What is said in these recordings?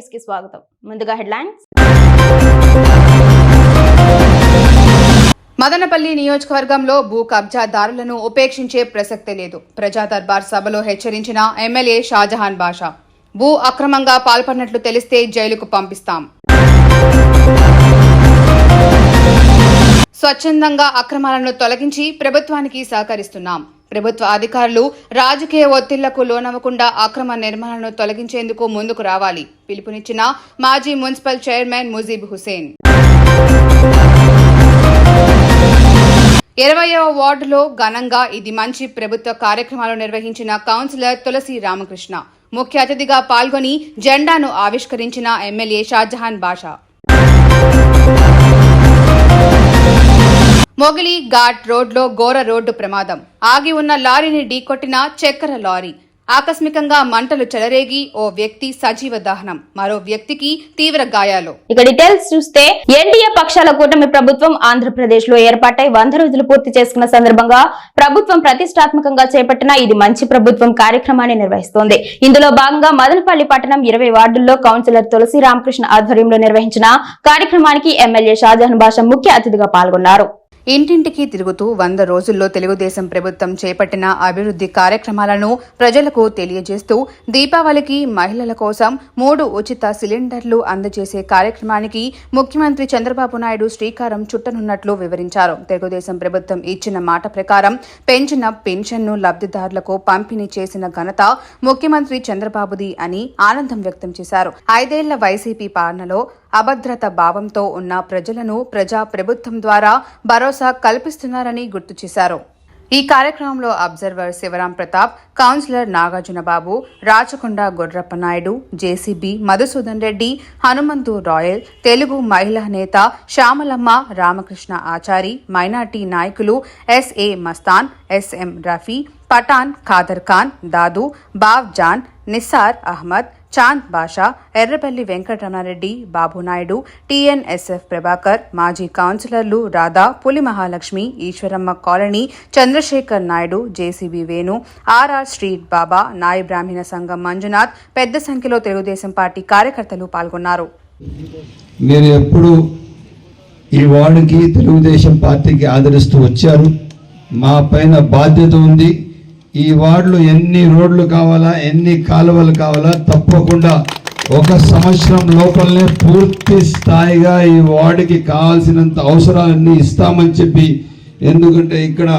న్యూస్కి స్వాగతం. ముందుగా హెడ్లైన్స్. మదనపల్లి నియోజకవర్గంలో భూ కబ్జాదారులను ఉపేక్షించే ప్రసక్తే లేదు. ప్రజా దర్బార్ సభలో హెచ్చరించిన ఎమ్మెల్యే షాజహాన్ బాషా భూ అక్రమంగా పాల్పడినట్లు తెలిస్తే జైలుకు పంపిస్తాం. స్వచ్ఛందంగా అక్రమాలను తొలగించి ప్రభుత్వానికి సహకరిస్తున్నాం. ప్రభుత్వ అధికారులు రాజకీయ ఒత్తిళ్ళకు లోనవ్వకుండా అక్రమ నిర్మాణాలను తొలగించేందుకు ముందుకు రావాలి. పిలుపునిచ్చిన మాజీ మున్సిపల్ చైర్మన్ ముజీబ్ హుసేన్. ఇరవయవ వార్డులో ఘనంగా ఇది మంచి ప్రభుత్వ కార్యక్రమాలు నిర్వహించిన కౌన్సిలర్ తులసి రామకృష్ణ. ముఖ్య అతిథిగా పాల్గొని జెండాను ఆవిష్కరించిన ఎమ్మెల్యే షాజహాన్ బాషా. మొగిలి ఘాట్ రోడ్లో ఘోర రోడ్డు ప్రమాదం. ఆగి ఉన్న లారీని ఢీకొట్టిన చక్కెర లారీ. ఆకస్మికంగా మంటలు చెలరేగి ఓ వ్యక్తి సజీవ దహనం. మరో వ్యక్తికి తీవ్ర గాయాలు. ఇక డీటెయిల్స్ చూస్తే ఎన్డీఏ పక్షాల కూటమి ప్రభుత్వం ఆంధ్రప్రదేశ్లో ఏర్పాటై వంద రోజులు పూర్తి చేసుకున్న సందర్భంగా ప్రభుత్వం ప్రతిష్టాత్మకంగా చేపట్టిన ఇది మంచి ప్రభుత్వం కార్యక్రమాన్ని నిర్వహిస్తోంది. ఇందులో భాగంగా మదనపల్లి పట్టణం ఇరవై వార్డుల్లో కౌన్సిలర్ తులసి రామకృష్ణ ఆధ్వర్యంలో నిర్వహించిన కార్యక్రమానికి ఎమ్మెల్యే షాజహాన్ బాషా ముఖ్య అతిథిగా పాల్గొన్నారు. ఇంటింటికి తిరుగుతూ వంద రోజుల్లో తెలుగుదేశం ప్రభుత్వం చేపట్టిన అభివృద్ధి కార్యక్రమాలను ప్రజలకు తెలియజేస్తూ దీపావళికి మహిళల కోసం మూడు ఉచిత సిలిండర్లు అందజేసే కార్యక్రమానికి ముఖ్యమంత్రి చంద్రబాబు నాయుడు శ్రీకారం చుట్టనున్నట్లు వివరించారు. తెలుగుదేశం ప్రభుత్వం ఇచ్చిన మాట ప్రకారం పెంచిన పెన్షన్ను లబ్ధిదారులకు పంపిణీ చేసిన ఘనత ముఖ్యమంత్రి చంద్రబాబుది అని ఆనందం వ్యక్తం చేశారు. ఐదేళ్ళ వైసీపీ పాలనలో అభద్రత భావంతో ఉన్న ప్రజలను ప్రజా ప్రభుత్వం ద్వారా భరోసా కల్పిస్తున్నారని గుర్తు చేశారు. ఈ కార్యక్రమంలో observer Shivaram Pratap councillor Nagarjuna Babu Rachakonda Gorrappa Naidu JCB Madhusudan Reddy Hanumanthu Rayal Telugu మహిళా నేత శ్యామలమ్మ రామకృష్ణ ఆచారి మైనార్టీ నాయకులు SA Mastan SM Rafi Pathan Khader Khan Dadu Bav Jan Nissar Ahmed Chand Basha Errapalli Venkataramanareddy Babunaidu TNSF Prabhakar మాజీ కౌన్సిలర్లు Radha Puli Mahalakshmi Eswaramma colony Chandrasekhar Naidu JCB Venu RR street Baba Naya Brahmana సంఘం మంజునాథ్ పెద్ద సంఖ్యలో Telugu Desam party కార్యకర్తలు పాల్గొన్నారు. నేను ఎప్పుడు ఈ వార్డుకి తెలుగుదేశం పార్టీకి ఆదరిస్తూ వచ్చారు మా పైన బాధ్యత ఉంది. ఈ వార్డులు ఎన్ని రోడ్లు కావాలా ఎన్ని కాలువలు కావాలా తప్పకుండా ఒక సంవత్సరం లోపలనే పూర్తి స్థాయిగా ఈ వార్డుకి కావాల్సినంత అవసరాలన్నీ ఇస్తామని చెప్పి ఎందుకంటే ఇక్కడ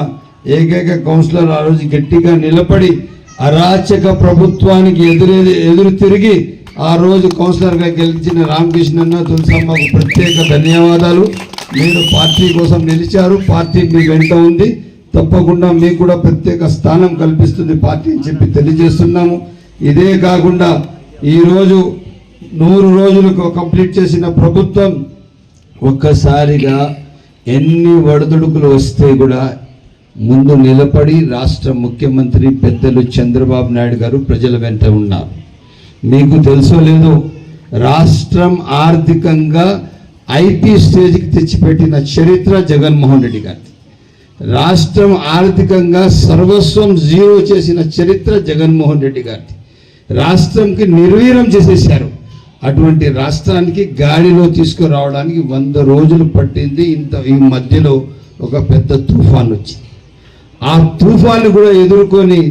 ఏకైక కౌన్సిలర్ ఆ రోజు గట్టిగా నిలబడి అరాచక ప్రభుత్వానికి ఎదురు ఎదురు తిరిగి ఆ రోజు కౌన్సిలర్గా గెలిచిన రామకృష్ణన్న తులసమ్మకు ప్రత్యేక ధన్యవాదాలు. మీరు పార్టీ కోసం నిలిచారు పార్టీ మీ వెంట ఉంది. తప్పకుండా మీకు కూడా ప్రత్యేక స్థానం కల్పిస్తుంది పార్టీ అని చెప్పి తెలియజేస్తున్నాము. ఇదే కాకుండా ఈరోజు నూరు రోజులకు కంప్లీట్ చేసిన ప్రభుత్వం ఒక్కసారిగా ఎన్ని వడదుడుకులు వస్తే కూడా ముందు నిలబడి రాష్ట్ర ముఖ్యమంత్రి పెద్దలు చంద్రబాబు నాయుడు గారు ప్రజల వెంట ఉన్నారు. మీకు తెలుసో లేదో రాష్ట్రం ఆర్థికంగా ఐటీ స్టేజ్కి తెచ్చిపెట్టిన చరిత్ర జగన్మోహన్ రెడ్డి గారి రాష్ట్రం ఆర్థికంగా సర్వస్వం జీరో చేసిన చరిత్ర జగన్మోహన్ రెడ్డి గారిది. రాష్ట్రంకి నిర్వీర్యం చేసేశారు. అటువంటి రాష్ట్రానికి గాడిలో తీసుకురావడానికి వంద రోజులు పట్టింది. ఇంత ఈ మధ్యలో ఒక పెద్ద తుఫాన్ వచ్చింది. ఆ తుఫాన్ని కూడా ఎదుర్కొని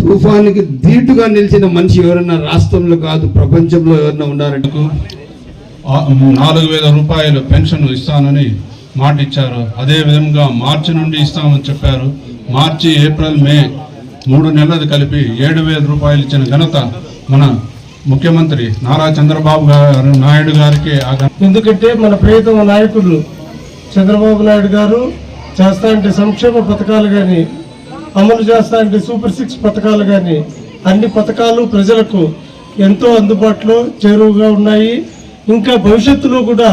తుఫానికి ధీటుగా నిలిచిన మనిషి ఎవరన్నా రాష్ట్రంలో కాదు ప్రపంచంలో ఎవరన్నా ఉన్నారంటే? నాలుగు వేల రూపాయలు పెన్షన్ ఇస్తానని మాట ఇచ్చారు అదే విధంగా మార్చి నుండి ఇస్తామని చెప్పారు. మార్చి ఏప్రిల్ మే మూడు నెలలు కలిపి ఏడు వేల రూపాయలు ఇచ్చిన ఘనత మన ముఖ్యమంత్రి నారా చంద్రబాబు గారు నాయుడు గారికి ఎందుకంటే మన ప్రియతమ నాయకులు చంద్రబాబు నాయుడు గారు చేస్తా అంటే సంక్షేమ పథకాలు కానీ అమలు చేస్తా అంటే సూపర్ సిక్స్ పథకాలు కానీ అన్ని పథకాలు ప్రజలకు ఎంతో అందుబాటులో చేరువుగా ఉన్నాయి. ఇంకా భవిష్యత్తులో కూడా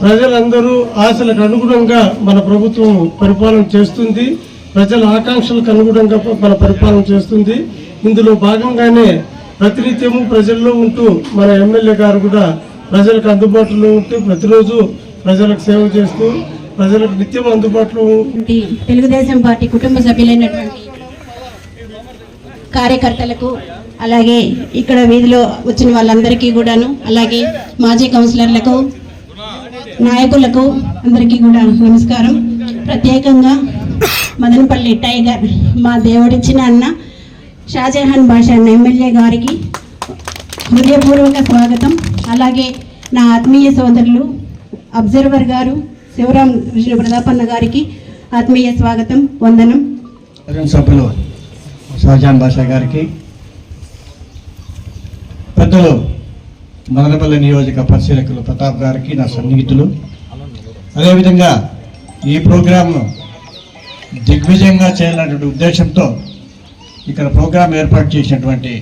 ప్రజలందరూ ఆశలకు అనుగుణంగా మన ప్రభుత్వం పరిపాలన చేస్తుంది. ప్రజల ఆకాంక్షలకు అనుగుణంగా మన పరిపాలన చేస్తుంది. ఇందులో భాగంగానే ప్రతినిత్యము ప్రజల్లో ఉంటూ మన ఎమ్మెల్యే గారు కూడా ప్రజలకు అందుబాటులో ఉంటూ ప్రతిరోజు ప్రజలకు సేవ చేస్తూ ప్రజలకు నిత్యం అందుబాటులో తెలుగుదేశం పార్టీ కుటుంబ సభ్యులైనటువంటి కార్యకర్తలకు అలాగే ఇక్కడ వీధిలో వచ్చిన వాళ్ళందరికీ కూడాను అలాగే మాజీ కౌన్సిలర్లకు నాయకులకు అందరికీ కూడా నమస్కారం. ప్రత్యేకంగా మదనపల్లి టైగర్ మా దేవుడిచ్చిన అన్న షాజహాన్ బాషా అన్న ఎమ్మెల్యే గారికి హృదయపూర్వక స్వాగతం. అలాగే నా ఆత్మీయ సోదరులు అబ్జర్వర్ గారు శివరాం విష్ణు ప్రతాపన్న గారికి ఆత్మీయ స్వాగతం వందనం. సభ్యులు బాషా గారికి. పెద్దలు మదనపల్లి నియోజక పరిశీలకులు ప్రతాప్ గారికి నా సన్నిహితులు. అదేవిధంగా ఈ ప్రోగ్రాంను దిగ్విజయంగా చేయాలనేటువంటి ఉద్దేశంతో ఇక్కడ ప్రోగ్రాం ఏర్పాటు చేసినటువంటి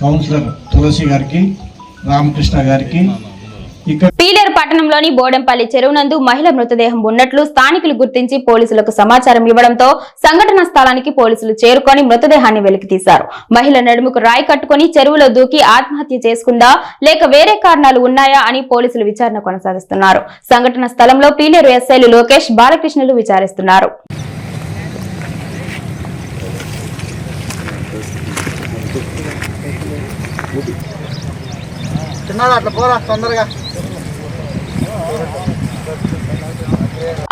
కౌన్సిలర్ తులసి గారికి రామకృష్ణ గారికి ఇక్కడ పట్టణంలోని బోడెంపల్లి చెరువు నందు మహిళ మృతదేహం ఉన్నట్లు స్థానికులు గుర్తించి పోలీసులకు సమాచారం ఇవ్వడంతో సంఘటన స్థలానికి పోలీసులు చేరుకొని మృతదేహాన్ని వెలికితీశారు మహిళ నడుముకు రాయి కట్టుకొని చెరువులో దూకి ఆత్మహత్య చేసుకుందా లేక వేరే కారణాలు ఉన్నాయా అని పోలీసులు విచారణ కొనసాగిస్తున్నారు. సంఘటన స్థలంలో పీలేరు ఎస్ఐలు లోకేష్ బాలకృష్ణులు విచారిస్తున్నారు.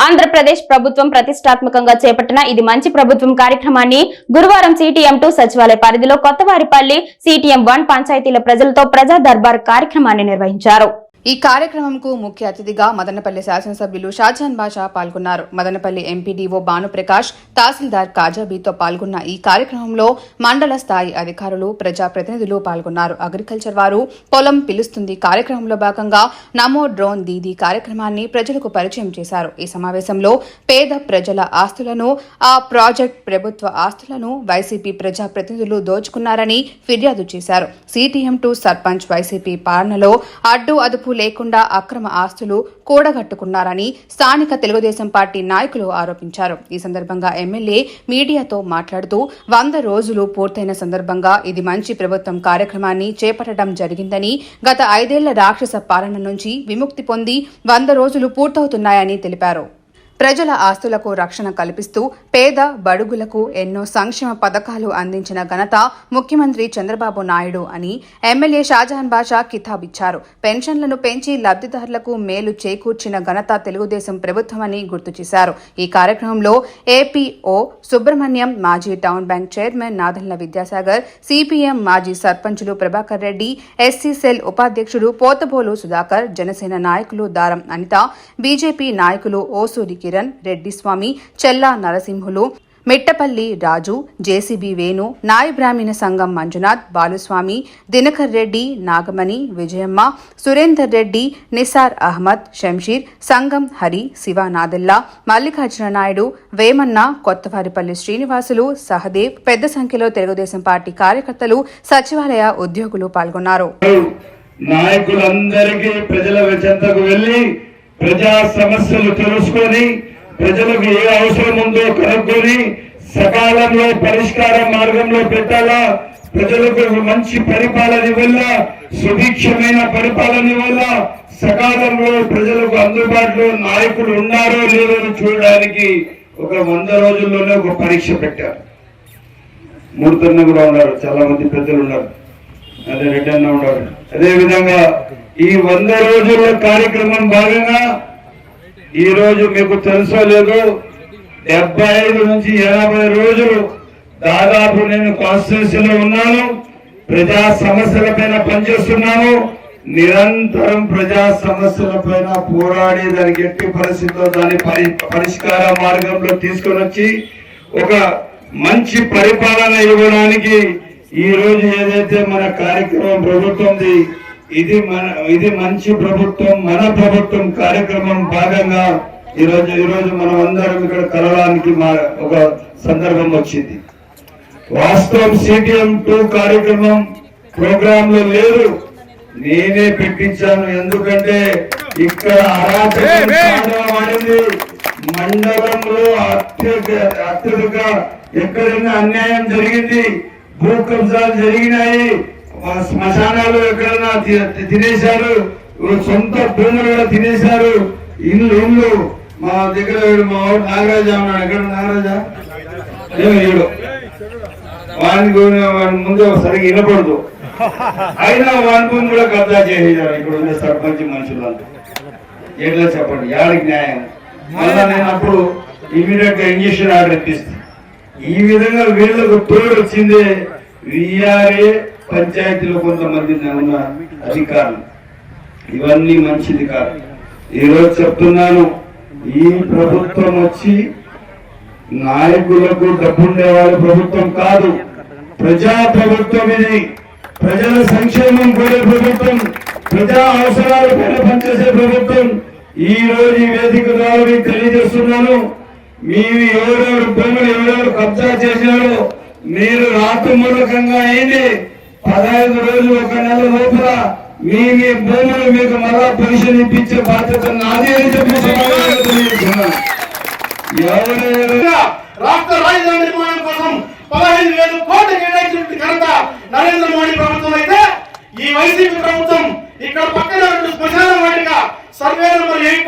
ఆంధ్రప్రదేశ్ ప్రభుత్వం ప్రతిష్టాత్మకంగా చేపట్టిన ఇది మంచి ప్రభుత్వం కార్యక్రమాన్ని గురువారం సిటిఎం టూ సచివాలయ పరిధిలో కొత్తవారిపల్లి సిటిఎం వన్ పంచాయతీల ప్రజలతో ప్రజా దర్బార్ కార్యక్రమాన్ని నిర్వహించారు. ఈ కార్యక్రమంకు ముఖ్య అతిథిగా మదనపల్లి శాసనసభ్యులు షాజాన్ బాషా పాల్గొన్నారు. మదనపల్లి ఎంపీడీఓ భానుప్రకాష్ తహసీల్దార్ కాజాబీతో పాల్గొన్న ఈ కార్యక్రమంలో మండల స్థాయి అధికారులు ప్రజాప్రతినిధులు పాల్గొన్నారు. అగ్రికల్చర్ వారు పొలం పిలుస్తుంది కార్యక్రమంలో భాగంగా నమో డ్రోన్ దీదీ కార్యక్రమాన్ని ప్రజలకు పరిచయం చేశారు. ఈ సమావేశంలో పేద ప్రజల ఆస్తులను ఆ ప్రాజెక్ట్ ప్రభుత్వ ఆస్తులను వైసీపీ ప్రజాప్రతినిధులు దోచుకున్నారని ఫిర్యాదు చేశారు. సిటిఎం టు సర్పంచ్ వైసీపీ పాలనలో అడ్డు అదుపు లేకుండా అక్రమ ఆస్తులు కూడగట్టుకున్నారని స్థానిక తెలుగుదేశం పార్టీ నాయకులు ఆరోపించారు. ఈ సందర్భంగా ఎమ్మెల్యే మీడియాతో మాట్లాడుతూ వంద రోజులు పూర్తయిన సందర్భంగా ఇది మంచి ప్రభుత్వం కార్యక్రమాన్ని చేపట్టడం జరిగిందని గత ఐదేళ్ళ రాక్షస పాలన నుంచి విముక్తి పొంది వంద రోజులు పూర్తవుతున్నాయని తెలిపారు. ప్రజల ఆస్తులకు రక్షణ కల్పిస్తూ పేద బడుగులకు ఎన్నో సంక్షేమ పథకాలు అందించిన ఘనత ముఖ్యమంత్రి చంద్రబాబు నాయుడు అని ఎమ్మెల్యే షాజహాన్ బాషా కితాబిచ్చారు. పెన్షన్లను పెంచి లబ్ధిదారులకు మేలు చేకూర్చిన ఘనత తెలుగుదేశం ప్రభుత్వమని గుర్తు చేశారు. ఈ కార్యక్రమంలో ఏపీఓ సుబ్రహ్మణ్యం మాజీ town bank chairman Nadanla Vidyasagar CPM మాజీ సర్పంచులు ప్రభాకర్ రెడ్డి ఎస్సీ సెల్ ఉపాధ్యక్షుడు పోతబోలు సుధాకర్ జనసేన నాయకులు దారం అనిత బీజేపీ నాయకులు ఓసూరి కిరణ్ రెడ్డి స్వామి చెల్లా నరసింహులు మిట్టపల్లి రాజు జేసీబీ వేణు నాయ బ్రాహ్మణ సంఘం మంజునాథ్ బాలుస్వామి దినకర్ రెడ్డి నాగమణి విజయమ్మ సురేందర్ రెడ్డి నిసార్ అహ్మద్ షంషీర్ సంగం హరి శివ నాదెల్లా మల్లికార్జున నాయుడు వేమన్న కొత్తవారిపల్లి శ్రీనివాసులు సహదేవ్ పెద్ద సంఖ్యలో తెలుగుదేశం పార్టీ కార్యకర్తలు సచివాలయ ఉద్యోగులు పాల్గొన్నారు. నాయకులందరికీ ప్రజల చెంతకు వెళ్ళి ప్రజా సమస్యలు తెలుసుకొని ప్రజలకు ఏ అవసరం ఉందో కనుక్కొని సకాలంలో పరిష్కార మార్గంలో పెట్టాలా? ప్రజలకు మంచి పరిపాలన వల్ల సుభిక్షమైన పరిపాలన వల్ల సకాలంలో ప్రజలకు అందుబాటులో నాయకులు ఉన్నారో లేదో చూడడానికి ఒక వంద రోజుల్లోనే ఒక పరీక్ష పెట్టారు. మూర్తన్న కూడా ఉన్నారు చాలా మంది పెద్దలు ఉన్నారు. అదే రిటర్న్ అన్న అదేవిధంగా అదే విధంగా ఈ వంద రోజుల కార్యక్రమం భాగంగా ఈ రోజు మీకు తెలుసో లేదు డెబ్బై ఐదు నుంచి ఎనభై రోజులు దాదాపు నేను కాన్స్టిట్యూన్సీలో ఉన్నాను. ప్రజా సమస్యల పైన పనిచేస్తున్నాను. నిరంతరం ప్రజా సమస్యల పైన పోరాడి దానికి ఎట్టి పరిస్థితుల్లో దాని పరి పరిష్కార మార్గంలో తీసుకొని వచ్చి ఒక మంచి పరిపాలన ఇవ్వడానికి ఈ రోజు ఏదైతే మన కార్యక్రమం ప్రభుత్వంది ఇది మన ఇది మంచి ప్రభుత్వం మన ప్రభుత్వం కార్యక్రమం భాగంగా ఈ రోజు ఈ రోజు మనం అందరం ఇక్కడ కలవడానికి మా ఒక సందర్భం వచ్చింది. వాస్తవం సిటిఎం టూ కార్యక్రమం ప్రోగ్రామ్లో లేదు. నేనే పెట్టించాను. ఎందుకంటే ఇక్కడ మండలంలో అత్యధిక అత్యధిక ఎక్కడైనా అన్యాయం జరిగింది. భూ జరిగినాయి. శ్మశానాలు ఎక్కడైనా తినేశారు? సొంత భూములు కూడా తినేశారు. ఇల్లు ఇల్లు. మా దగ్గర మా నాగరాజా ఉన్నాడు. ఎక్కడ నాగరాజా? ఏమో వాని ముందు సరిగ్గా వినపడదు. అయినా వాని ముందు కూడా కబ్జా చేసేసారు ఇక్కడ ఉన్న సర్పంచ్ మనుషులంతా. ఎట్లా చెప్పండి? యాడికి న్యాయం? మళ్ళా నేను అప్పుడు ఇమీడియట్గా ఇంజక్షన్ ఆర్డర్ ఇప్పిస్తాను ఈ విధంగా వీళ్ళకు పేరు వచ్చిందే వీఆర్ఏ పంచాయతీలో కొంతమంది ఉన్న అధికారులు. ఇవన్నీ మంచిది కాదు. ఈరోజు చెప్తున్నాను ఈ ప్రభుత్వం వచ్చి నాయకులకు డబ్బుండే ప్రభుత్వం కాదు. ప్రజా ప్రభుత్వం ఇది. ప్రజల సంక్షేమం కోరే ప్రభుత్వం ప్రజా అవసరాల పైన పనిచేసే ప్రభుత్వం. ఈ రోజు ఈ వేదిక ద్వారా మీకు తెలియజేస్తున్నాను. మీరు ఎవరెవరు భూములు ఎవరెవరు కబ్జా చేసినారో మీరు రాత మూలకంగా అయింది. పదహైదు రోజులు ఒక నెల లోపల మీ మీ భూములు మీకు మళ్ళా పెన్షన్ ఇప్పించే బాధ్యత నాది అని చెప్పి రాష్ట్ర రాజధాని నిర్మాణం కోసం పదహైదు వేల కోట్లు కేటాయించిన ఘనత నరేంద్ర మోడీ ప్రభుత్వం అయితే ఈ వైసీపీ ప్రభుత్వం ఇక్కడ పక్కన రెండు శ్మశాన వాటిక సర్వే నెంబర్ ఎయిట్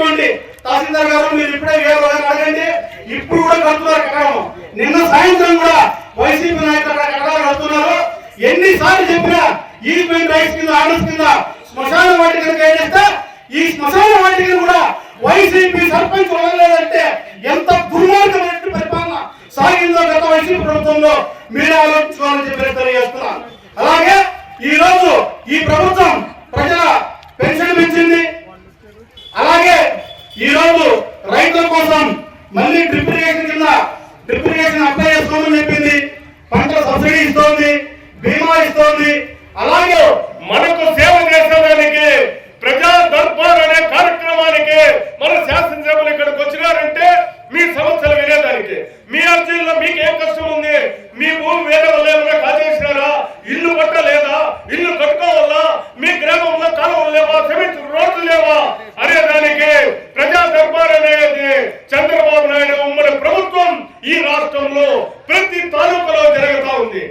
తహసీల్దార్ గారు మీరు ఇప్పుడే వేరే అడగండి. ఇప్పుడు కూడా కడుతున్నారు కట్టడం. నిన్న సాయంత్రం కూడా వైసీపీ నాయకులు కట్టడాలు కడుతున్నారు ఎన్నిసార్లు చెప్పినా ఈ పెయిన్ రైట్స్ కింద ఆర్డర్స్ కింద శ్మశాన వాటికను కేటాయిస్తే ఈ శ్మశాన వాటికను కూడా వైసీపీ సర్పంచ్ వదలలేదంటే ఎంత దుర్మార్గమైనటువంటి పరిపాలన సాగిందో గత వైసీపీ ప్రభుత్వంలో మీరే ఆలోచించుకోవాలని చెప్పి తెలియజేస్తున్నాను అలాగే ఈ రోజు ఈ ప్రభుత్వం ప్రజల పెన్షన్ పెంచింది. అలాగే ఈ రోజు రైతుల కోసం మళ్ళీ డ్రిప్ ఇరిగేషన్ కింద డ్రిప్ ఇరిగేషన్ అప్లై చేసుకోమని చెప్పింది. పంట సబ్సిడీ ఇస్తోంది బీమా ఇస్తోంది. అలాగే మనకు సేవ చేసేదానికి ప్రజా దర్బార్ అనే కార్యక్రమానికి మన శాసనసభలు ఇక్కడికి వచ్చినారంటే మీ సమస్యలు వినేదానికి. మీ అర్జీల్లో మీకు ఏం కష్టం ఉంది మీ భూమి వేరే వాళ్ళు ఏమైనా కాజేసినారా ఇల్లు కట్టలేదా? ఇల్లు కట్టుకోవాలా? లేవా సిమెంట్ రోడ్లు లేవా? అనే దానికి ప్రజా దర్బార్ అనేది చంద్రబాబు నాయుడు ఉమ్మడి ప్రభుత్వం ఈ రాష్ట్రంలో ప్రతి తాలూకాలో జరుగుతా ఉంది.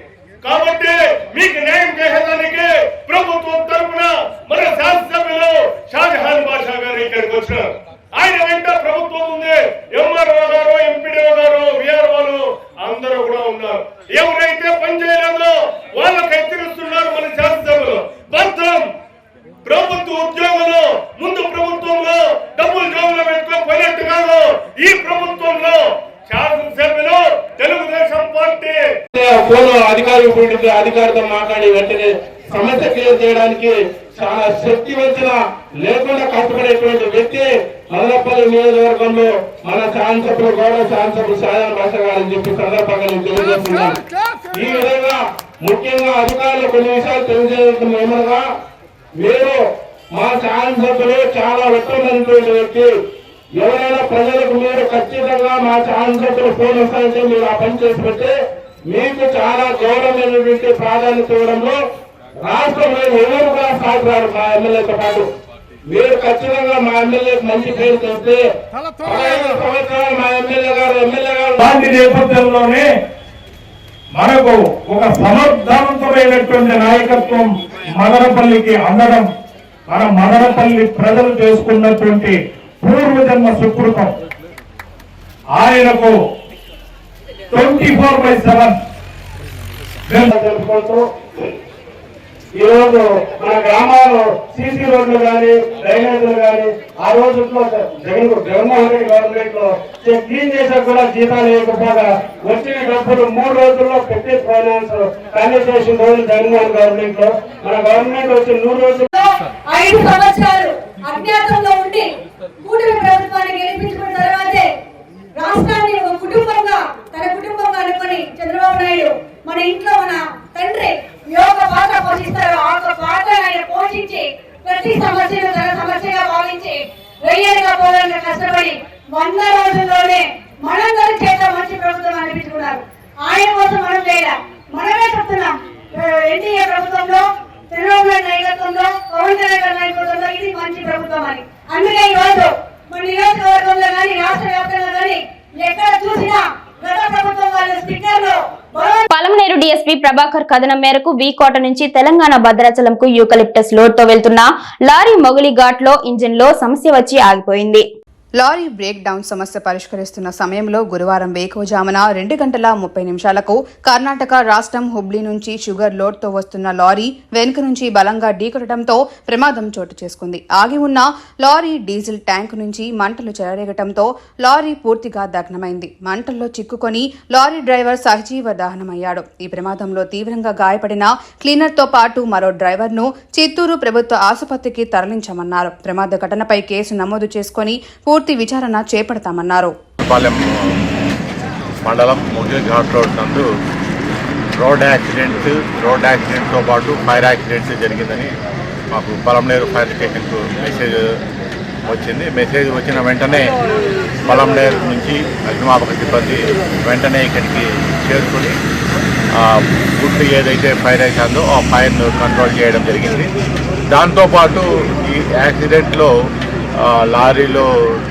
కాబట్టి మీకు న్యాయం చేసేదానికి ప్రభుత్వం తరపున మన శాసనసభ్యులు షాజహాన్ బాషా గారు ఇక్కడికి వచ్చినారు. ఆయన వెంట ప్రభుత్వం ఉంది. ఎంఆర్ఓ గారు ఎంపీడీఓ గారు విఆర్ఓలు అందరూ కూడా ఉన్నారు. ఎవరైతే పనిచేయలేదో వాళ్ళకి హెచ్చరిస్తున్నారు మన శాసనసభ్యులు. బద్ధం. ప్రభుత్వ ఉద్యోగులు ముందు ప్రభుత్వంలో డబ్బులు జోబులో పెట్టుకొని పోయినట్టు కాదు. ఈ ప్రభుత్వంలో శాసనసభ్యులు తెలుగుదేశం పార్టీ. ఫోన్ అధికారి అధికారితో మాట్లాడి వెంటనే సమస్య క్లియర్ చేయడానికి చాలా శక్తి శక్తివంతుల లేకుండా కష్టపడేటువంటి వ్యక్తి మల్లపల్లి నియోజకవర్గంలో మన శాసనసభ్యులు గౌరవ శాసనసభ్యులు సాయం భాష గారని చెప్పి సందర్భంగా నేను తెలియజేస్తున్నాను. ఈ విధంగా ముఖ్యంగా అధికారులు కొన్ని విషయాలు తెలియజేయడం ఏమనగా మీరు మా శాసనసభ్యులు చాలా ఉత్తమమైనటువంటి వ్యక్తి. ఎవరైనా ప్రజలకు మీరు ఖచ్చితంగా మా శాసనసభ్యులు ఫోన్ వస్తాయంటే మీరు ఆ పని చేసి పెడితే మీకు చాలా గౌరవమైనటువంటి ప్రాధాన్యత ఇవ్వడంలో రాష్ట్రంలో ఎవరు కూడా సాగుతారు మా ఎమ్మెల్యేతో పాటు. మీరు ఖచ్చితంగా మా ఎమ్మెల్యేకి మంచి పేరు పదహైదు సంవత్సరాలు మా ఎమ్మెల్యే గారు ఎమ్మెల్యే గారు దాని నేపథ్యంలోనే మనకు ఒక సమర్థవంతమైనటువంటి నాయకత్వం మదనపల్లికి అందడం మన మదనపల్లి ప్రజలు చేసుకున్నటువంటి పూర్వజన్మ సుకృతం. ఆయనకు ట్వంటీ ఫోర్ బై సెవెన్. జరుపుకుంటూ ఈ రోజు మన గ్రామాల్లో సీసీ రోడ్లు కానీ డ్రైనేజీలు కానీ ఆ రోజుల్లో జగన్ జగన్మోహన్ రెడ్డి గవర్నమెంట్లో క్లీన్ చేసా కూడా జీతాలు వేయకపోగా వచ్చిన డబ్బులు మూడు రోజుల్లో పెట్టి ఫైనాన్స్ ఖాళీ చేసిన రోజు జగన్మోహన్ గవర్నమెంట్లో మన గవర్నమెంట్ వచ్చి నూరు రోజులు ఐదు సంవత్సరాలు అజ్ఞాతంలో ఉండి కూటమి ప్రభుత్వాన్ని గెలిపించుకున్న తర్వాతే రాష్ట్రాన్ని ఒక కుటుంబంగా తన కుటుంబంగా అనుకుని చంద్రబాబు నాయుడు మన ఇంట్లో మన తండ్రి యోగ పాత్ర పోషిస్తారు ఆ యొక్క పాత్ర ఆయన పోషించి ప్రతి సమస్యను తన సమస్యగా భావించి వెయ్యేరుగా పోవాలని కష్టపడి వంద రోజుల్లోనే మనందరి చేత మంచి ప్రభుత్వం అనిపించుకున్నారు. ఆయన కోసం మనం చేయడం మనమే చెప్తున్నాం. ఎన్డీఏ ప్రభుత్వంలో చంద్రబాబు నాయుడు నాయకత్వంలో పవన్ కళ్యాణ్ నాయకత్వంలో ఇది మంచి ప్రభుత్వం అని. అందుకే ఈ రోజు మన నియోజకవర్గంలో కానీ రాష్ట్ర వ్యాప్తంగా కానీ ఎక్కడ చూసినా గత ప్రభుత్వం వాళ్ళ స్టిక్కర్లు పలమనేరు డిఎస్పీ ప్రభాకర్ కథనం మేరకు వి కోట నుంచి తెలంగాణ భద్రాచలంకు యూకలిప్టస్ లోడ్తో వెళ్తున్న లారీ మొగులి ఘాట్లో ఇంజిన్లో సమస్య వచ్చి ఆగిపోయింది. లారీ బ్రేక్ డౌన్ సమస్య పరిష్కరిస్తున్న సమయంలో గురువారం వేకువజామున రెండు గంటల ముప్పై నిమిషాలకు కర్ణాటక రాష్ట్రం హుబ్లీ నుంచి షుగర్ లోడ్తో వస్తున్న లారీ వెనుక నుంచి బలంగా ఢీకొట్టడంతో ప్రమాదం చోటు చేసుకుంది. ఆగి ఉన్న లారీ డీజిల్ ట్యాంక్ నుంచి మంటలు చెలరేగటంతో లారీ పూర్తిగా దగ్నమైంది. మంటల్లో చిక్కుకొని లారీ డ్రైవర్ సహజీవ దహనమయ్యాడు. ఈ ప్రమాదంలో తీవ్రంగా గాయపడిన క్లీనర్తో పాటు మరో డ్రైవర్ను చిత్తూరు ప్రభుత్వ ఆసుపత్రికి తరలించమన్నారు. ప్రమాద ఘటనపై కేసు నమోదు చేసుకుని పూర్తి విచారణ చేపడతామన్నారు. మండలం ఘాట్ రోడ్ నందు రోడ్ యాక్సిడెంట్ రోడ్ యాక్సిడెంట్తో పాటు ఫైర్ యాక్సిడెంట్ జరిగిందని మాకు పొలంనేరు ఫైర్ స్టేషన్కు మెసేజ్ వచ్చింది. మెసేజ్ వచ్చిన వెంటనే పొలంనేరు నుంచి అగ్నిమాపక సిబ్బంది వెంటనే ఇక్కడికి చేరుకుని ఆ గుట్టు ఏదైతే ఫైర్ అవుతుందో ఆ ఫైర్ను కంట్రోల్ చేయడం జరిగింది. దాంతోపాటు ఈ యాక్సిడెంట్లో లారీలో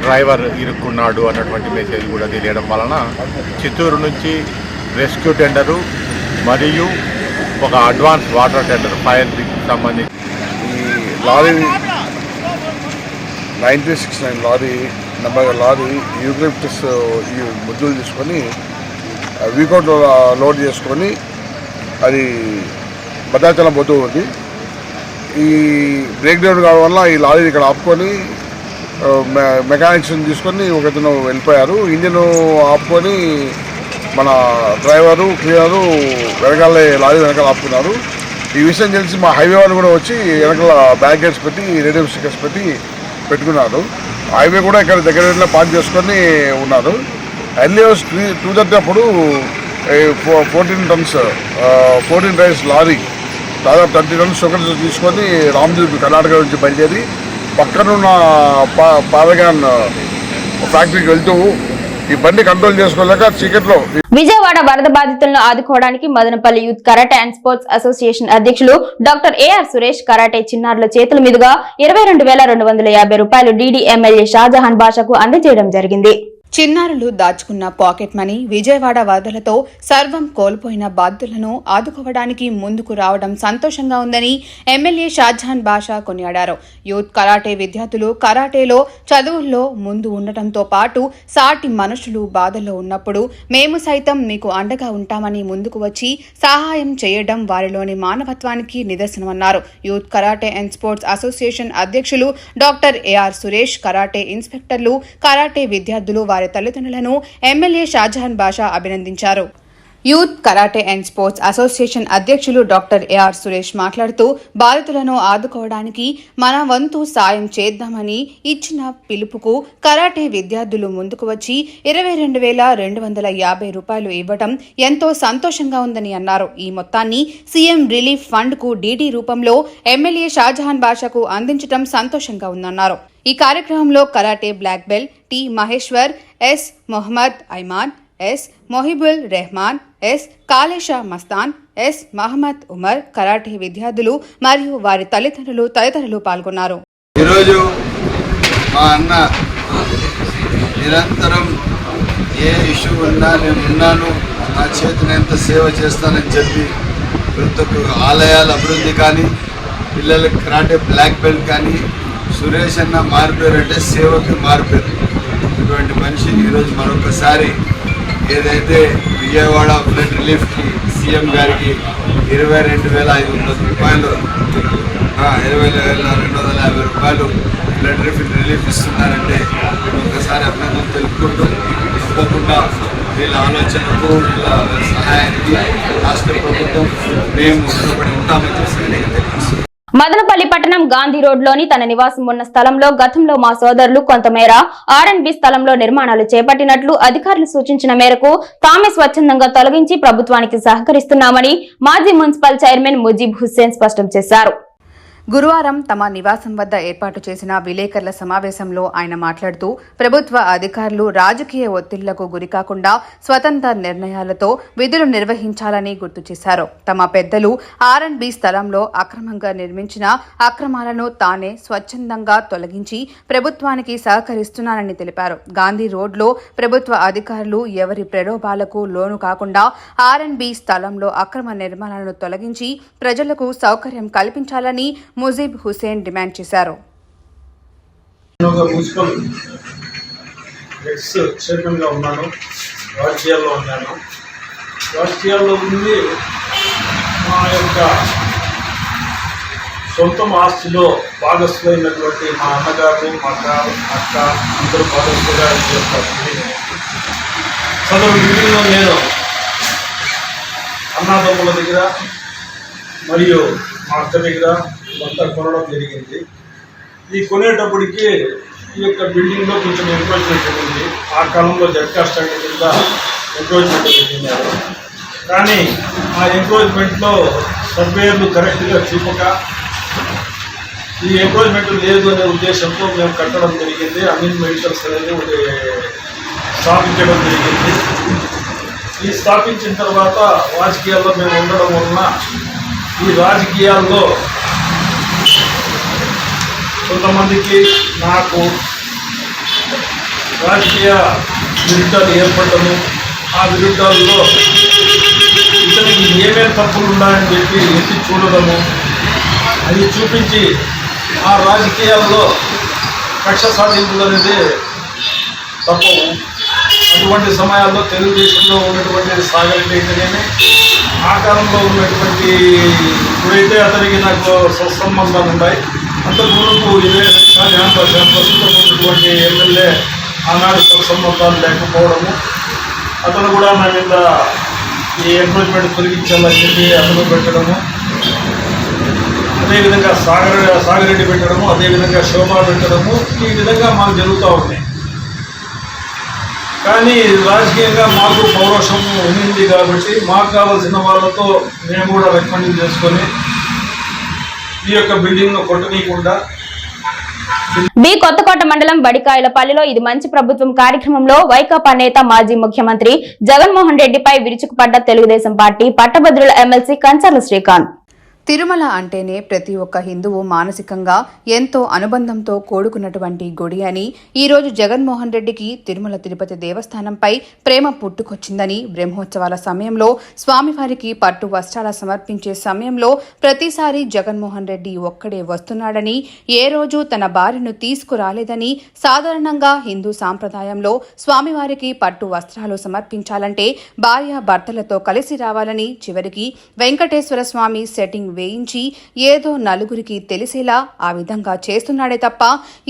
డ్రైవర్ ఇరుక్కున్నాడు అన్నటువంటి మెసేజ్ కూడా తెలియడం వలన చిత్తూరు నుంచి రెస్క్యూ టెండరు మరియు ఒక అడ్వాన్స్ వాటర్ టెండర్ ఫైర్ సంబంధించి. ఈ lorry nine three six nine lorry number lorry eucalyptus ఈ ముద్దులు తీసుకొని వీకౌట్ లోడ్ చేసుకొని అది భద్రాచలం పోతూ ఉంది. ఈ బ్రేక్ డౌన్ కావడం వల్ల ఈ లారీ ఇక్కడ ఆపుకొని మెకానిక్స్ని తీసుకొని ఒకతను వెళ్ళిపోయారు. ఇంజిన్ ఆపుకొని మన డ్రైవరు క్లీనరు వెనకాల లారీ వెనకాల ఆపుకున్నారు. ఈ విషయం తెలిసి మా హైవే వాళ్ళు కూడా వచ్చి వెనకాల బ్యాగేజ్ పెట్టి రేడియో స్టిక్కర్స్ పెట్టి పెట్టుకున్నారు. హైవే కూడా ఇక్కడ దగ్గర దగ్గర పార్క్ చేసుకొని ఉన్నారు. ఎర్లీ టూ టూ థర్టీ అప్పుడు fourteen tons fourteen rice lorry దాదాపు థర్టీ టన్స్ షుగర్ తీసుకొని రామ్జీ కర్ణాటక నుంచి బయలుదేరి పక్కనున్న పాదగాన్ ఫ్యాక్టరీకి వెళ్తూ ఈ బండి కంట్రోల్ చేసుకోలేక చీకట్లో విజయవాడ వరద బాధితులను ఆదుకోవడానికి Madanapalle youth karate and sports association అధ్యక్షులు డాక్టర్ ఏఆర్ సురేష్ కరాటే చిన్నారుల చేతుల మీదుగా ఇరవై రెండు వేల రెండు వందల యాభై రూపాయలు డిడి ఎమ్మెల్యే షాజహాన్ బాషాకు అందజేయడం జరిగింది. చిన్నారులు దాచుకున్న పాకెట్ మనీ విజయవాడ వరదలతో సర్వం కోల్పోయిన బాధ్యులను ఆదుకోవడానికి ముందుకు రావడం సంతోషంగా ఉందని ఎమ్మెల్యే షాజహాన్ బాషా కొనియాడారు. యూత్ కరాటే విద్యార్థులు కరాటేలో చదువుల్లో ముందు ఉండటంతో పాటు సాటి మనుషులు బాధల్లో ఉన్నప్పుడు మేము సైతం మీకు అండగా ఉంటామని ముందుకు వచ్చి సహాయం చేయడం వారిలోని మానవత్వానికి నిదర్శనమన్నారు youth karate and sports association అధ్యక్షులు డాక్టర్ ఏఆర్ సురేష్ కరాటే ఇన్స్పెక్టర్లు కరాటే విద్యార్థులు వారి తల్లిదండ్రులను ఎమ్మెల్యే షాజహాన్ బాషా అభినందించారు. Youth karate and sports association అధ్యక్షులు డాక్టర్ ఏఆర్ సురేష్ మాట్లాడుతూ బాధితులను ఆదుకోవడానికి మన వంతు సాయం చేద్దామని ఇచ్చిన పిలుపుకు కరాటే విద్యార్థులు ముందుకు వచ్చి ఇరవై రెండు వేల రెండు వందల యాభై రూపాయలు ఇవ్వడం ఎంతో సంతోషంగా ఉందని అన్నారు. ఈ మొత్తాన్ని సీఎం రిలీఫ్ ఫండ్కు డీడీ రూపంలో ఎమ్మెల్యే షాజహాన్ బాషాకు అందించడం సంతోషంగా ఉందన్నారు. ఈ కార్యక్రమంలో karate black belt T Maheshwar S Mohammed Aiman S Mohibul Rehman S Kalesha Mastan S Mohammed Umar karate విద్యార్థులు మరియు వారి తల్లిదండ్రులు తదితరులు పాల్గొన్నారు. ఈరోజు మా అన్న నిరంతరం ఏ ఇష్యూ ఉన్నా నేను ఉన్నాను నా చేతిని ఎంత సేవ చేస్తానని చెప్పి ప్రతి ఒక్క ఆలయాల అభివృద్ధి కానీ పిల్లలకి కరాటే బ్లాక్ బెల్ట్ కానీ సురేష్ అన్న మారిపోయారు అంటే సేవకి మారిపోయారు ఇటువంటి మనిషి ఈరోజు మరొకసారి ఏదైతే విజయవాడ ఫ్లడ్ రిలీఫ్కి సీఎం గారికి ఇరవై రెండు వేల ఐదు వందల రూపాయలు ఇరవై వేల రెండు వందల యాభై రూపాయలు బ్లడ్ రిఫిల్ రిలీఫ్ ఇస్తున్నారంటే ఒకసారి అభినందన తెలుపుకుంటూ తప్పకుండా వీళ్ళ ఆలోచనకు వీళ్ళ సహాయానికి రాష్ట్ర ప్రభుత్వం మేము ఉంటామని చెప్పి మదనపల్లి పట్టణం గాంధీ రోడ్లోని తన నివాసం ఉన్న స్థలంలో గతంలో మా సోదరులు కొంతమేర ఆర్ అండ్ బి స్థలంలో నిర్మాణాలు చేపట్టినట్లు అధికారులు సూచించిన మేరకు తామే స్వచ్ఛందంగా తొలగించి ప్రభుత్వానికి సహకరిస్తున్నామని మాజీ మున్సిపల్ చైర్మన్ ముజీబ్ హుస్సేన్ స్పష్టం చేశారు. గురువారం తమ నివాసం వద్ద ఏర్పాటు చేసిన విలేకరుల సమావేశంలో ఆయన మాట్లాడుతూ ప్రభుత్వ అధికారులు రాజకీయ ఒత్తిళ్ళకు గురికాకుండా స్వతంత్ర నిర్ణయాలతో విధులు నిర్వహించాలని గుర్తు చేశారు. తమ పెద్దలు ఆర్ అండ్ బి స్థలంలో అక్రమంగా నిర్మించిన అక్రమాలను తానే స్వచ్ఛందంగా తొలగించి ప్రభుత్వానికి సహకరిస్తున్నానని తెలిపారు. గాంధీ రోడ్లో ప్రభుత్వ అధికారులు ఎవరి ప్రలోభాలకు లోను కాకుండా ఆర్ అండ్ బి స్థలంలో అక్రమ నిర్మాణాలను తొలగించి ప్రజలకు సౌకర్యం కల్పించాలని ముజీబ్ హుసేన్ డిమాండ్ చేశారు. ఒక మున్సిపల్ ఎక్స్ చైర్మన్గా ఉన్నాను. రాజకీయాల్లో ఉన్నాను. రాజకీయాల్లో ఉండి మా యొక్క సొంతం ఆస్తిలో భాగస్థులైనటువంటి మా అన్నగారు మా అక్క అందరూ భాగస్థులుగా చేస్తారు. సదరు మీటింగ్లో నేను అన్నాదమ్ముల దగ్గర మరియు మా అక్క దగ్గర మొత్తం కొనడం జరిగింది. ఈ కొనేటప్పటికి ఈ యొక్క బిల్డింగ్లో కొంచెం ఎంక్రోచ్మెంట్ ఉంది ఆ కాలంలో జడ్కా స్టాండ్ కింద ఎంక్రోచ్మెంట్ పెట్టినారు కానీ ఆ ఎంక్రోచ్మెంట్లో సర్వేర్లు కరెక్ట్గా చూపక ఈ ఎంక్రోచ్మెంట్ లేదు అనే ఉద్దేశంతో మేము కట్టడం జరిగింది. అమీన్ మెడికల్స్ అనేది ఒకటి స్థాపించడం జరిగింది. ఈ స్థాపించిన తర్వాత రాజకీయాల్లో మేము ఉండడం వలన ఈ రాజకీయాల్లో కొంతమందికి నాకు రాజకీయ విరుద్ధాలు ఏర్పడటము ఆ విరుద్ధాల్లో ఇతనికి ఏమేమి తప్పులు ఉన్నాయని చెప్పి ఎత్తి చూడడము. అది చూపించి ఆ రాజకీయాల్లో కక్ష సాధింపులు అనేది తప్పవు. అటువంటి సమయాల్లో తెలుగుదేశంలో ఉన్నటువంటి సాగరెడ్డి అయితేనేమి ఆ కాలంలో ఉన్నటువంటి ఇప్పుడైతే అతనికి నాకు సత్సంబంధాలు ఉన్నాయి. అంతకుముందు ఇదే కానీ బాషా ప్రస్తుతం ఉన్నటువంటి ఎమ్మెల్యే ఆనాడు సత్సంబంధాలు లేకపోవడము. అతను కూడా నా మీద ఈ ఎంప్లాయ్మెంట్ తొలగించాలని చెప్పి అతను పెట్టడము. అదేవిధంగా సాగర్ సాగరెడ్డి పెట్టడము అదేవిధంగా శోభా పెట్టడము ఈ విధంగా మాకు జరుగుతూ ఉన్నాయి. కానీ రాజకీయంగా మాకు పౌరోషం ఉంది కాబట్టి మాకు కావాల్సిన వాళ్ళతో మేము కూడా రికమెండ్ చేసుకొని ఈ యొక్క కొట్టనీయకుండా బి కొత్తకోట మండలం బడికాయలపల్లిలో ఇది మంచి ప్రభుత్వం కార్యక్రమంలో వైకాపా నేత మాజీ ముఖ్యమంత్రి జగన్మోహన్ రెడ్డిపై విరుచుకుపడ్డ తెలుగుదేశం పార్టీ పట్టభద్రుల ఎమ్మెల్సీ కంచర్ల శ్రీకాంత్. తిరుమల అంటేనే ప్రతి ఒక్క హిందువు మానసికంగా ఎంతో అనుబంధంతో కూడుకున్నటువంటి గుడి అని ఈరోజు జగన్మోహన్ రెడ్డికి తిరుమల తిరుపతి దేవస్థానంపై ప్రేమ పుట్టుకొచ్చిందని బ్రహ్మోత్సవాల సమయంలో స్వామివారికి పట్టు వస్త్రాల సమర్పించే సమయంలో ప్రతిసారి జగన్మోహన్ రెడ్డి ఒక్కడే వస్తున్నాడని ఏ రోజు తన భార్యను తీసుకురాలేదని సాధారణంగా హిందూ సాంప్రదాయంలో స్వామివారికి పట్టు వస్త్రాలు సమర్పించాలంటే భార్య భర్తలతో కలిసి రావాలని చివరికి వెంకటేశ్వర స్వామి సెట్టింగ్ వేయించి ఏదో నలుగురికి తెలిసేలా ఆ విధంగా చేస్తున్నాడే తప్ప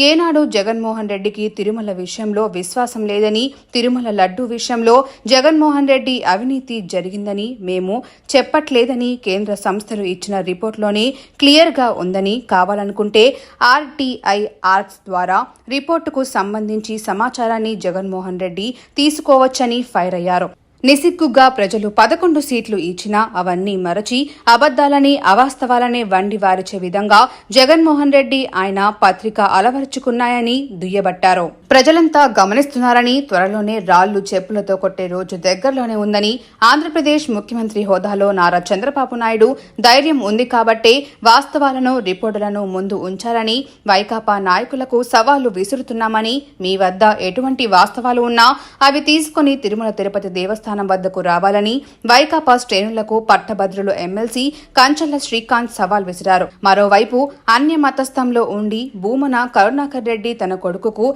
ఏనాడు జగన్మోహన్ రెడ్డికి తిరుమల విషయంలో విశ్వాసం లేదని తిరుమల లడ్డు విషయంలో జగన్మోహన్ రెడ్డి అవినీతి జరిగిందని మేము చెప్పట్లేదని కేంద్ర సంస్థలు ఇచ్చిన రిపోర్ట్లోనే క్లియర్గా ఉందని కావాలనుకుంటే ఆర్టీఐ ఆర్ట్స్ ద్వారా రిపోర్టుకు సంబంధించి సమాచారాన్ని జగన్మోహన్ రెడ్డి తీసుకోవచ్చని ఫైర్ అయ్యారు. నిసిగ్గుగా ప్రజలు పదకొండు సీట్లు ఇచ్చినా అవన్నీ మరచి అబద్దాలని అవాస్తవాలనే వండి వారిచే విధంగా జగన్మోహన్ రెడ్డి ఆయన పత్రిక అలవరుచుకున్నాయని దుయ్యబట్టారు. ప్రజలంతా గమనిస్తున్నారని త్వరలోనే రాళ్ళు చెప్పులతో కొట్టే రోజు దగ్గరలోనే ఉందని ఆంధ్రప్రదేశ్ ముఖ్యమంత్రి హోదాలో నారా చంద్రబాబు నాయుడు ధైర్యం ఉంది కాబట్టే వాస్తవాలను రిపోర్టులను ముందు ఉంచాలని వైకాపా నాయకులకు సవాలు విసురుతున్నామని మీ వద్ద ఎటువంటి వాస్తవాలు ఉన్నా అవి తీసుకుని తిరుమల తిరుపతి దేవస్థానం వద్దకు రావాలని వైకాపా శ్రేణులకు పట్టభద్రులు ఎమ్మెల్సీ కంచర్ల శ్రీకాంత్ సవాల్ విసిరారు. మరోవైపు అన్య మతస్థంలో ఉండి భూమన కరుణాకర్ రెడ్డి తన కొడుకుకు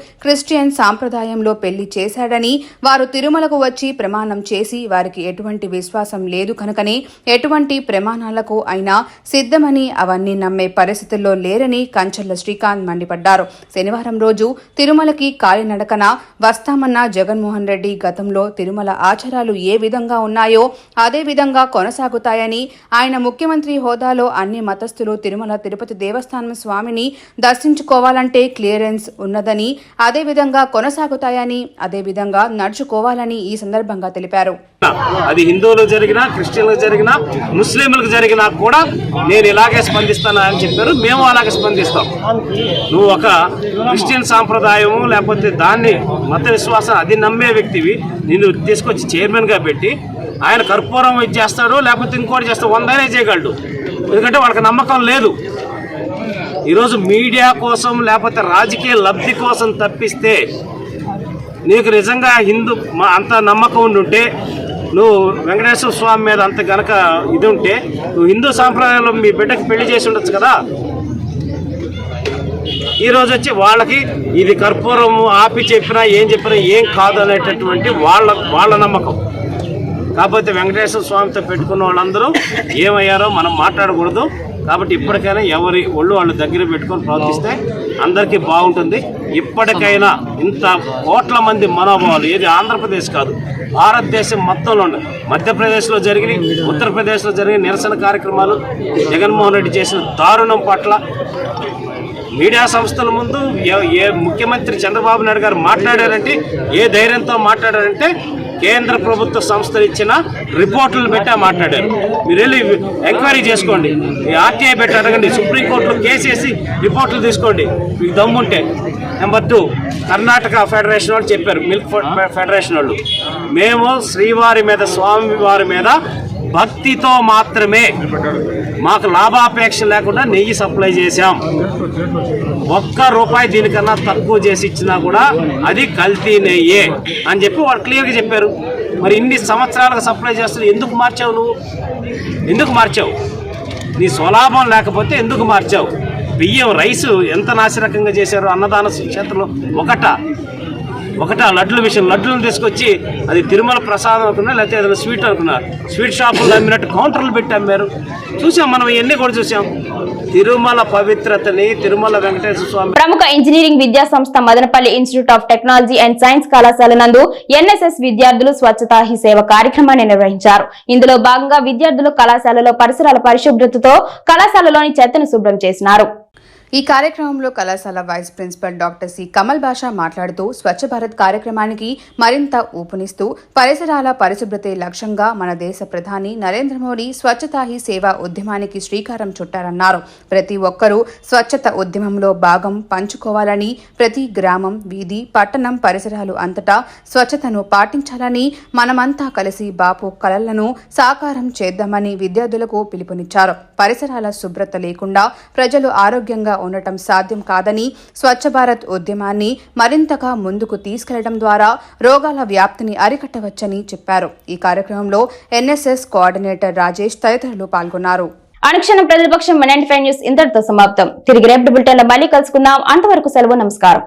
క్రిస్టియన్ సాంప్రదాయంలో పెళ్ళి చేశాడని వారు తిరుమలకు వచ్చి ప్రమాణం చేసి వారికి ఎటువంటి విశ్వాసం లేదు కనుకనే ఎటువంటి ప్రమాణాలకు అయినా సిద్ధమని అవన్నీ నమ్మే పరిస్థితుల్లో లేరని కంచెల్ల శ్రీకాంత్ మండిపడ్డారు. శనివారం రోజు తిరుమలకి కాలినడకన వస్తామన్న జగన్మోహన్ రెడ్డి గతంలో తిరుమల ఆచారాలు ఏ విధంగా ఉన్నాయో అదే విధంగా కొనసాగుతాయని ఆయన ముఖ్యమంత్రి హోదాలో అన్ని మతస్థులు తిరుమల తిరుపతి దేవస్థానం స్వామిని దర్శించుకోవాలంటే క్లియరెన్స్ ఉన్నదని అదే విధంగా కొనసాగుతాయని అదే విధంగా నడుచుకోవాలని ఈ సందర్భంగా తెలిపారు. అది హిందువులు జరిగినా క్రిస్టియన్లకు జరిగినా ముస్లింలకు జరిగినా కూడా నేను ఇలాగే స్పందిస్తాను అని చెప్పారు. మేము అలాగే స్పందిస్తాం. నువ్వు ఒక క్రిస్టియన్ సాంప్రదాయము లేకపోతే దాన్ని మత విశ్వాసం అది నమ్మే వ్యక్తివి నిన్ను తీసుకొచ్చి చైర్మన్గా పెట్టి ఆయన కర్పూరం ఇది చేస్తాడు లేకపోతే ఇంకోటి చేస్తాడు వందనే చేయగలడు. ఎందుకంటే వాళ్ళకి నమ్మకం లేదు. ఈరోజు మీడియా కోసం లేకపోతే రాజకీయ లబ్ధి కోసం తప్పిస్తే నీకు నిజంగా హిందూ మా- అంత నమ్మకం ఉండుంటే ఉంటే నువ్వు వెంకటేశ్వర స్వామి మీద అంత గనక ఇది ఉంటే నువ్వు హిందూ సాంప్రదాయంలో మీ బిడ్డకి పెళ్ళి చేసి ఉండొచ్చు కదా? ఈరోజు వచ్చి వాళ్ళకి ఇది కర్పూరం ఆపి చెప్పినా ఏం చెప్పినా ఏం కాదు అనేటటువంటి వాళ్ళ వాళ్ళ నమ్మకం. కాకపోతే వెంకటేశ్వర స్వామితో పెట్టుకున్న వాళ్ళందరూ ఏమయ్యారో మనం మాట్లాడకూడదు. కాబట్టి ఇప్పటికైనా ఎవరి ఒళ్ళు వాళ్ళు దగ్గర పెట్టుకొని ప్రవర్తిస్తే అందరికీ బాగుంటుంది. ఇప్పటికైనా ఇంత కోట్ల మంది మనోభావాలు ఏది ఆంధ్రప్రదేశ్ కాదు భారతదేశం మొత్తంలో ఉన్నాయి. మధ్యప్రదేశ్లో జరిగిన ఉత్తరప్రదేశ్లో జరిగిన నిరసన కార్యక్రమాలు. జగన్మోహన్ రెడ్డి చేసిన దారుణం పట్ల మీడియా సంస్థల ముందు ఏ- ఏ ముఖ్యమంత్రి చంద్రబాబు నాయుడు గారు మాట్లాడారంటే ఏ ధైర్యంతో మాట్లాడారంటే కేంద్ర ప్రభుత్వ సంస్థలు ఇచ్చిన రిపోర్టులను పెట్టి మాట్లాడారు. మీరు వెళ్ళి ఎంక్వైరీ చేసుకోండి. ఈ ఆర్టీఐ పెట్టి అడగండి. సుప్రీంకోర్టులో కేసేసి రిపోర్టులు తీసుకోండి. మీకు దమ్ముంటే. నెంబర్ టూ కర్ణాటక ఫెడరేషన్ వాళ్ళు చెప్పారు. మిల్క్ ఫెడరేషన్ వాళ్ళు. మేము శ్రీవారి మీద స్వామి వారి మీద భక్తితో మాత్రమే మాకు లాభాపేక్ష లేకుండా నెయ్యి సప్లై చేశాం. ఒక్క రూపాయి దీనికన్నా తక్కువ చేసి ఇచ్చినా కూడా అది కల్తీ నెయ్యే అని చెప్పి వాళ్ళు క్లియర్గా చెప్పారు. మరి ఇన్ని సంవత్సరాలకు సప్లై చేస్తున్నా ఎందుకు మార్చావు నువ్వు? ఎందుకు మార్చావు? నీ స్వలాభం లేకపోతే ఎందుకు మార్చావు? బియ్యం రైసు ఎంత నాసిరకంగా చేశారు? అన్నదాన క్షేత్రంలో ఒకట. ఒకట లడ్ల విషయం లడ్లను తీసుకొచ్చి అది తిరుమల ప్రసాదం అనుకున్నా లేకపోతే ఏదైనా స్వీట్ అనుకున్నా. స్వీట్ షాపులు అమ్మినట్టు కౌంటర్లు పెట్టి అమ్మారు చూసాం మనం ఇవన్నీ కూడా చూసాం. తిరుమల పవిత్రతని తిరుమల వెంకటేశ్వర స్వామి ప్రముఖ ఇంజనీరింగ్ విద్యా సంస్థ Madanapalle institute of technology and science కళాశాల నందు ఎన్ఎస్ఎస్ విద్యార్థులు స్వచ్ఛతా హి సేవ కార్యక్రమాన్ని నిర్వహించారు. ఇందులో భాగంగా విద్యార్థులు కళాశాలలో పరిసరాల పరిశుభ్రతతో కళాశాలలోని చెత్తను శుభ్రం చేసినారు. ఈ కార్యక్రమంలో కళాశాల vice principal doctor C. Kamal Basha మాట్లాడుతూ స్వచ్ఛ భారత్ కార్యక్రమానికి మరింత ఊపునిస్తూ పరిసరాల పరిశుభ్రతే లక్ష్యంగా మన దేశ ప్రధాని నరేంద్ర మోడీ స్వచ్ఛతా హీ ఉద్యమానికి శ్రీకారం చుట్టారన్నారు. ప్రతి ఒక్కరూ స్వచ్ఛత ఉద్యమంలో భాగం పంచుకోవాలని ప్రతి గ్రామం వీధి పట్టణం పరిసరాలు అంతటా స్వచ్ఛతను పాటించాలని మనమంతా కలిసి బాపు కలలను సాకారం చేద్దామని విద్యార్థులకు పిలుపునిచ్చారు. పరిసరాల శుభ్రత లేకుండా ప్రజలు ఆరోగ్యంగా ఉండటం సాధ్యం కాదని స్వచ్ఛ భారత్ ఉద్యమాన్ని మరింతగా ముందుకు తీసుకెళ్ళడం ద్వారా రోగాల వ్యాప్తిని అరికట్టవచ్చని చెప్పారు. ఈ కార్యక్రమంలో ఎన్ఎస్ఎస్ కోఆర్డినేటర్ రాజేష్ తదితరులు పాల్గొన్నారు. అనుక్షణం ప్రజలపక్షం నైన్టీ ఫైవ్ న్యూస్ ఇంతటితో సమాప్తం. తిరిగి రేపటి బులెటిన్ మళ్ళీ కలుసుకుందాం. అంతవరకు సెలవు నమస్కారం.